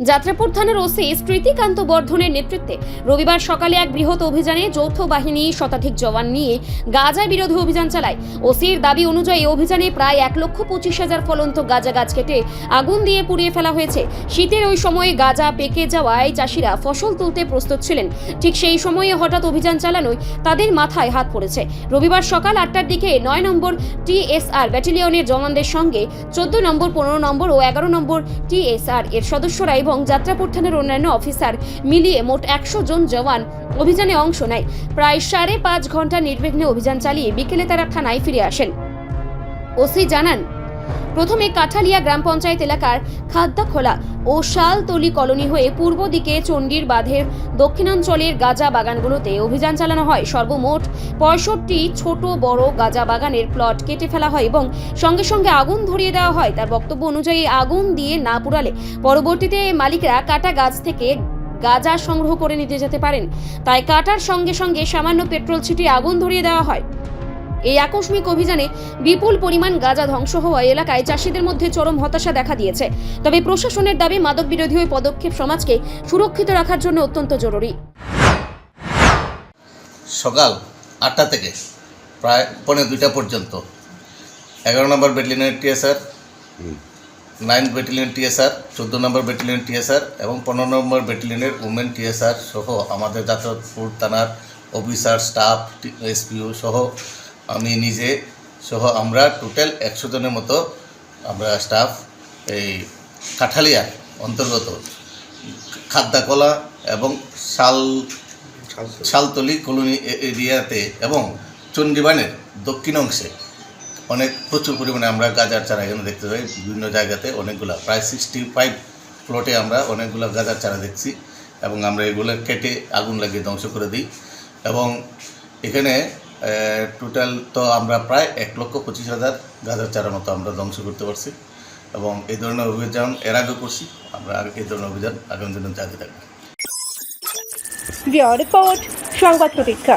যাত্রাপুর থানার ওসি স্মৃতিকান্ত বর্ধনের নেতৃত্বে রবিবার সকালে এক বৃহৎ অভিযানে যৌথ বাহিনী শতাধিক জওয়ান নিয়ে গাঁজা বিরোধী অভিযান চালায়। ওসির দাবি অনুযায়ী অভিযানে প্রায় এক লক্ষ পঁচিশ হাজার ফলন্ত গাঁজা গাছ কেটে আগুন দিয়ে পুড়িয়ে ফেলা হয়েছে। শীতের ওই সময়ে গাঁজা পেকে যাওয়ায় চাষিরা ফসল তুলতে প্রস্তুত ছিলেন। ঠিক সেই সময়ে হঠাৎ অভিযান চালানোয় তাদের মাথায় হাত পড়েছে। রবিবার সকাল আটটার দিকে নয় নম্বর টিএসআর ব্যাটালিয়নের জওয়ানদের সঙ্গে চোদ্দ নম্বর, পনেরো নম্বর ও এগারো নম্বর টিএসআর এর সদস্যরা এবং যাত্রাপুর থানার অন্যান্য অফিসার মিলিয়ে মোট একশো জন জওয়ান অভিযানে অংশ নেয়। প্রায় সাড়ে পাঁচ ঘণ্টা নির্বিঘ্নে অভিযান চালিয়ে বিকেলে তারা থানায় ফিরে আসেন। ওসি জানান প্রথমে কাঠালিয়া গ্রাম পঞ্চায়েত এলাকার খাদ্যাখোলা ও শালতলি কলোনি হয়ে পূর্ব দিকে চণ্ডীর বাঁধের দক্ষিণাঞ্চলের গাঁজা বাগানগুলোতে অভিযান চালানো হয়। সর্বমোট পঁয়ষট্টি ছোট বড় গাঁজা বাগানের প্লট কেটে ফেলা হয় এবং সঙ্গে সঙ্গে আগুন ধরিয়ে দেওয়া হয়। তার বক্তব্য অনুযায়ী আগুন দিয়ে না পুড়ালে পরবর্তীতে মালিকরা কাটা গাছ থেকে গাঁজা সংগ্রহ করে নিতে যেতে পারেন। তাই কাটার সঙ্গে সঙ্গে সামান্য পেট্রোল ছিটিয়ে আগুন ধরিয়ে দেওয়া হয়। এই আকস্মিক অভিযানে বিপুল পরিমাণ গাঁজা ধ্বংস হওয়ায় এলাকায় চাষিদের মধ্যে চরম হতাশা দেখা দিয়েছে। তবে প্রশাসনের দাবি মাদক বিরোধী ওই পদক্ষেপ সমাজকে সুরক্ষিত রাখার জন্য অত্যন্ত জরুরি। সকাল আটটা থেকে প্রায় পৌনে দুইটা পর্যন্ত। এগারো নম্বর ব্যাটালিয়নের টিএসআর নাইন ব্যাটালিয়ন টিএসআর, চোদ্দ নম্বর ব্যাটালিয়ন টিএসআর এবং পনেরো নম্বর ব্যাটালিয়নের উমেন টিএসআর সহ আমাদের যাত্রাপুর থানার অফিসার, স্টাফ এসপিও সহ আমি নিজে সহ আমরা টোটাল একশো জনের মতো আমরা স্টাফ এই কাঠালিয়ার অন্তর্গত খাদ্যাকলা এবং শাল শালতলি। কলোনি এরিয়াতে এবং চণ্ডীবানের দক্ষিণ অংশে অনেক প্রচুর পরিমাণে আমরা গাজার চারা এখানে দেখতে পাই। বিভিন্ন জায়গাতে অনেকগুলা প্রায় সিক্সটি ফাইভ প্লটে আমরা অনেকগুলো গাজার চারা দেখছি এবং আমরা এগুলো কেটে আগুন লাগিয়ে ধ্বংস করে দিই। এবং এখানে টোটাল তো আমরা প্রায় এক লক্ষ পঁচিশ হাজার গাজার চারা মতো আমরা ধ্বংস করতে পারছি। এবং এই ধরনের অভিযান এর আগে করছি। আমরা এই ধরনের অভিযান আগামী দিনে চালিয়ে থাকব। রিপোর্ট, সংবাদ প্রতীক্ষা।